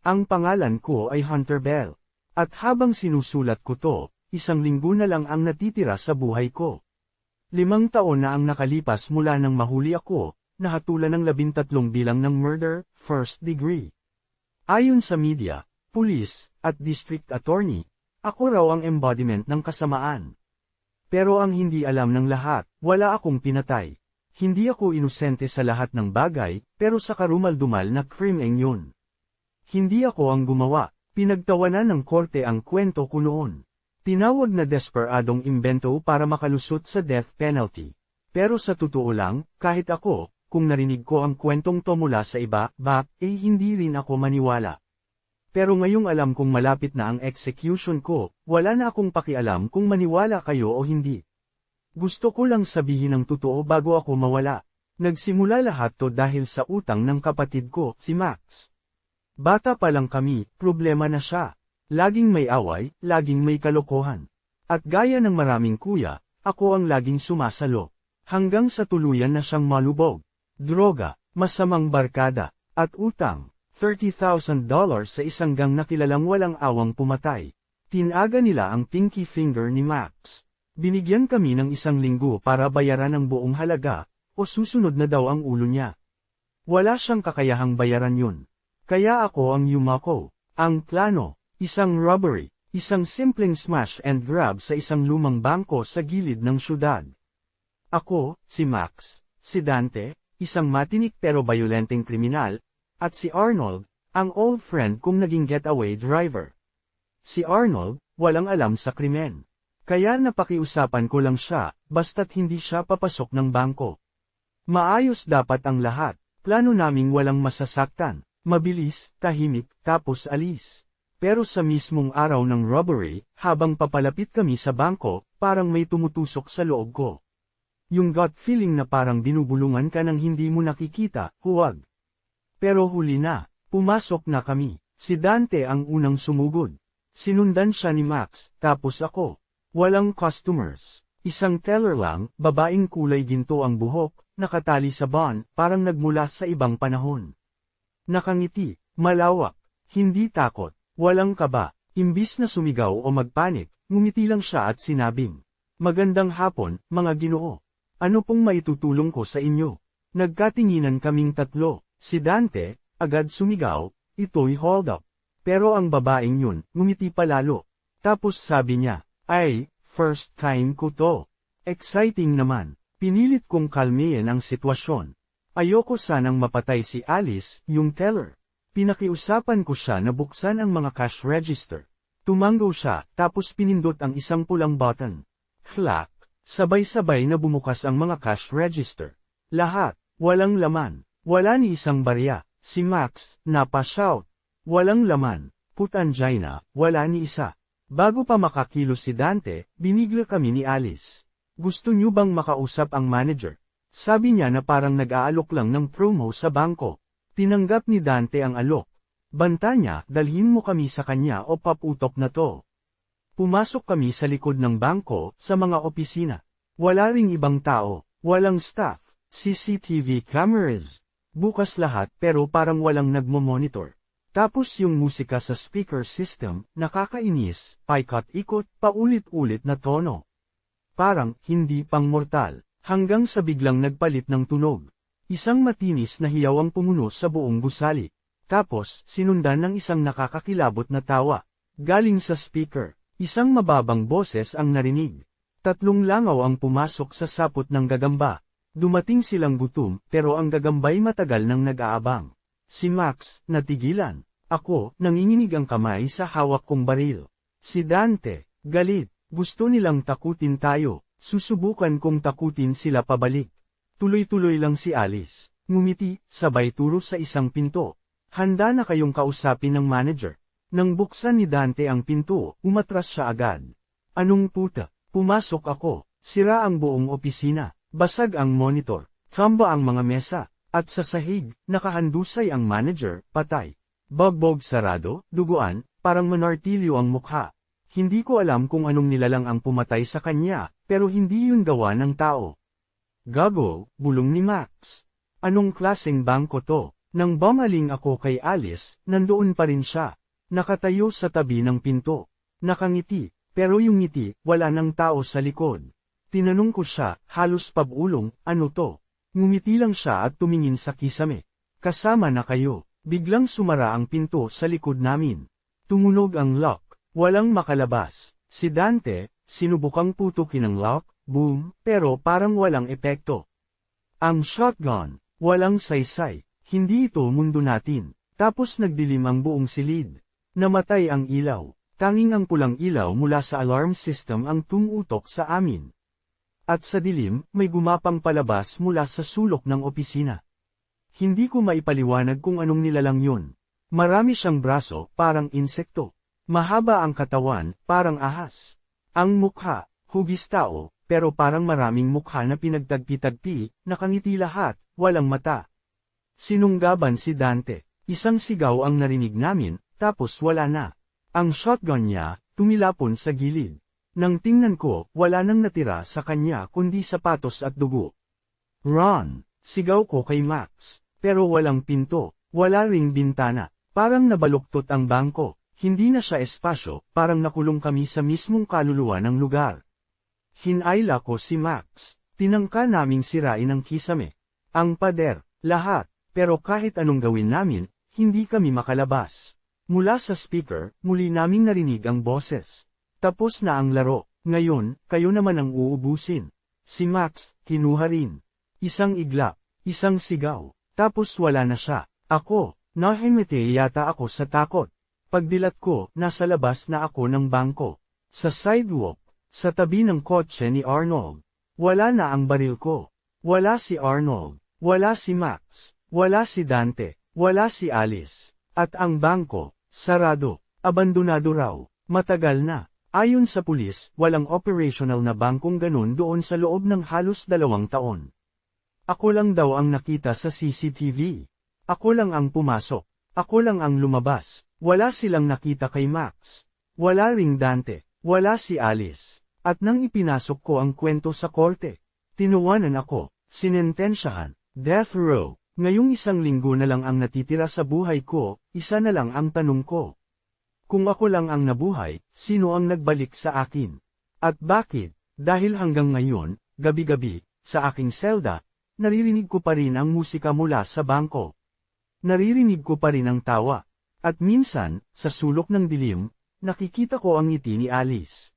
Ang pangalan ko ay Hunter Bell. At habang sinusulat ko to, isang linggo na lang ang natitira sa buhay ko. Limang taon na ang nakalipas mula nang mahuli ako, nahatulan ng labintatlong bilang ng murder, first degree. Ayon sa media, pulis, at district attorney, ako raw ang embodiment ng kasamaan. Pero ang hindi alam ng lahat, wala akong pinatay. Hindi ako inosente sa lahat ng bagay, pero sa karumal-dumal na krimeng yun. Hindi ako ang gumawa, pinagtawanan ng korte ang kwento ko noon. Tinawag na desperadong imbento para makalusot sa death penalty. Pero sa totoo lang, kahit ako, kung narinig ko ang kwentong to mula sa iba, ba, eh hindi rin ako maniwala. Pero ngayong alam kong malapit na ang execution ko, wala na akong pakialam kung maniwala kayo o hindi. Gusto ko lang sabihin ang totoo bago ako mawala. Nagsimula lahat to dahil sa utang ng kapatid ko, si Max. Bata pa lang kami, problema na siya. Laging may away, laging may kalokohan. At gaya ng maraming kuya, ako ang laging sumasalo. Hanggang sa tuluyan na siyang malubog. Droga, masamang barkada, at utang. $30,000 sa isang gang na kilalang walang awang pumatay. Tinaga nila ang pinky finger ni Max. Binigyan kami ng isang linggo para bayaran ang buong halaga, o susunod na daw ang ulo niya. Wala siyang kakayahang bayaran yun. Kaya ako ang yumako. Ang plano, isang robbery, isang simpleng smash and grab sa isang lumang bangko sa gilid ng syudad. Ako, si Max, si Dante, isang matinik pero bayolenteng kriminal, at si Arnold, ang old friend kong naging getaway driver. Si Arnold, walang alam sa krimen. Kaya napakiusapan ko lang siya, basta't hindi siya papasok ng bangko. Maayos dapat ang lahat, plano naming walang masasaktan, mabilis, tahimik, tapos alis. Pero sa mismong araw ng robbery, habang papalapit kami sa bangko, parang may tumutusok sa loob ko. Yung gut feeling na parang binubulungan ka ng hindi mo nakikita, huwag. Pero huli na, pumasok na kami. Si Dante ang unang sumugod. Sinundan siya ni Max, tapos ako. Walang customers. Isang teller lang, babaeng kulay ginto ang buhok, nakatali sa ban, parang nagmula sa ibang panahon. Nakangiti, malawak, hindi takot, walang kaba, imbis na sumigaw o magpanik, ngumiti lang siya at sinabing, Magandang hapon, mga ginoo. Ano pong maitutulong ko sa inyo? Nagkatinginan kaming tatlo. Si Dante, agad sumigaw, ito'y hold up. Pero ang babaeng yun, ngumiti palalo. Tapos sabi niya, ay, first time ko to. Exciting naman. Pinilit kong kalmihin ang sitwasyon. Ayoko sanang mapatay si Alice, yung teller. Pinakiusapan ko siya na buksan ang mga cash register. Tumanggo siya, tapos pinindot ang isang pulang button. Clack! Sabay-sabay na bumukas ang mga cash register. Lahat, walang laman. Wala ni isang barya, si Max, napa-shout. Walang laman, put angina, wala ni isa. Bago pa makakilos si Dante, binigla kami ni Alice. Gusto niyo bang makausap ang manager? Sabi niya na parang nag-aalok lang ng promo sa bangko. Tinanggap ni Dante ang alok. Banta niya, dalhin mo kami sa kanya o paputok na to. Pumasok kami sa likod ng bangko, sa mga opisina. Wala ring ibang tao, walang staff, CCTV cameras. Bukas lahat pero parang walang nagmo-monitor. Tapos yung musika sa speaker system, nakakainis, paikot-ikot, paulit-ulit na tono. Parang, hindi pang mortal, hanggang sa biglang nagpalit ng tunog. Isang matinis na hiyaw ang pumuno sa buong gusali. Tapos, sinundan ng isang nakakakilabot na tawa. Galing sa speaker, isang mababang boses ang narinig. Tatlong langaw ang pumasok sa sapot ng gagamba. Dumating silang gutom, pero ang gagambay matagal nang nag-aabang. Si Max, natigilan. Ako, nanginginig ang kamay sa hawak kong baril. Si Dante, galit, gusto nilang takutin tayo, susubukan kong takutin sila pabalik. Tuloy-tuloy lang si Alice, ngumiti, sabay turo sa isang pinto. Handa na kayong kausapin ng manager. Nang buksan ni Dante ang pinto, umatras siya agad. Anong puta? Pumasok ako, sira ang buong opisina. Basag ang monitor, tramba ang mga mesa, at sa sahig, nakahandusay ang manager, patay. Bogbog sarado, duguan, parang manartilyo ang mukha. Hindi ko alam kung anong nilalang ang pumatay sa kanya, pero hindi yun gawa ng tao. Gago, bulong ni Max. Anong klaseng bangko to? Nang bumaling ako kay Alice, nandoon pa rin siya. Nakatayo sa tabi ng pinto. Nakangiti, pero yung ngiti, wala ng tao sa likod. Tinanong ko siya, halos pabulong, ano to? Ngumiti lang siya at tumingin sa kisame. Kasama na kayo. Biglang sumara ang pinto sa likod namin. Tumunog ang lock. Walang makalabas. Si Dante, sinubukang putukin ang lock, boom, pero parang walang epekto. Ang shotgun, walang saysay. Hindi ito mundo natin. Tapos nagdilim ang buong silid. Namatay ang ilaw. Tanging ang pulang ilaw mula sa alarm system ang tumutok sa amin. At sa dilim, may gumapang palabas mula sa sulok ng opisina. Hindi ko maipaliwanag kung anong nilalang yun. Marami siyang braso, parang insekto. Mahaba ang katawan, parang ahas. Ang mukha, hugis tao, pero parang maraming mukha na pinagtagpi-tagpi, nakangiti lahat, walang mata. Sinunggaban si Dante. Isang sigaw ang narinig namin, tapos wala na. Ang shotgun niya, tumilapon sa gilid. Nang tingnan ko, wala nang natira sa kanya kundi sapatos at dugo. Run! Sigaw ko kay Max. Pero walang pinto, wala ring bintana. Parang nabaluktot ang bangko. Hindi na siya espasyo, parang nakulong kami sa mismong kaluluwa ng lugar. Hinayla ko si Max. Tinangka naming sirain ang kisame. Ang pader, lahat. Pero kahit anong gawin namin, hindi kami makalabas. Mula sa speaker, muli naming narinig ang boses. Tapos na ang laro. Ngayon, kayo naman ang uubusin. Si Max, kinuha rin. Isang igla, isang sigaw, tapos wala na siya. Ako, nahimite yata ako sa takot. Pagdilat ko, nasa labas na ako ng bangko. Sa sidewalk, sa tabi ng kotse ni Arnold. Wala na ang baril ko. Wala si Arnold. Wala si Max. Wala si Dante. Wala si Alice. At ang bangko, sarado. Abandonado raw. Matagal na. Ayon sa pulis, walang operational na bangkong ganun doon sa loob ng halos dalawang taon. Ako lang daw ang nakita sa CCTV. Ako lang ang pumasok. Ako lang ang lumabas. Wala silang nakita kay Max. Wala ring Dante. Wala si Alice. At nang ipinasok ko ang kwento sa korte, tinuwanan ako, sinentensyahan, death row. Ngayong isang linggo na lang ang natitira sa buhay ko, isa na lang ang tanong ko. Kung ako lang ang nabuhay, sino ang nagbalik sa akin? At bakit? Dahil hanggang ngayon, gabi-gabi, sa aking selda, naririnig ko pa rin ang musika mula sa bangko. Naririnig ko pa rin ang tawa. At minsan, sa sulok ng dilim, nakikita ko ang ngiti ni Alice.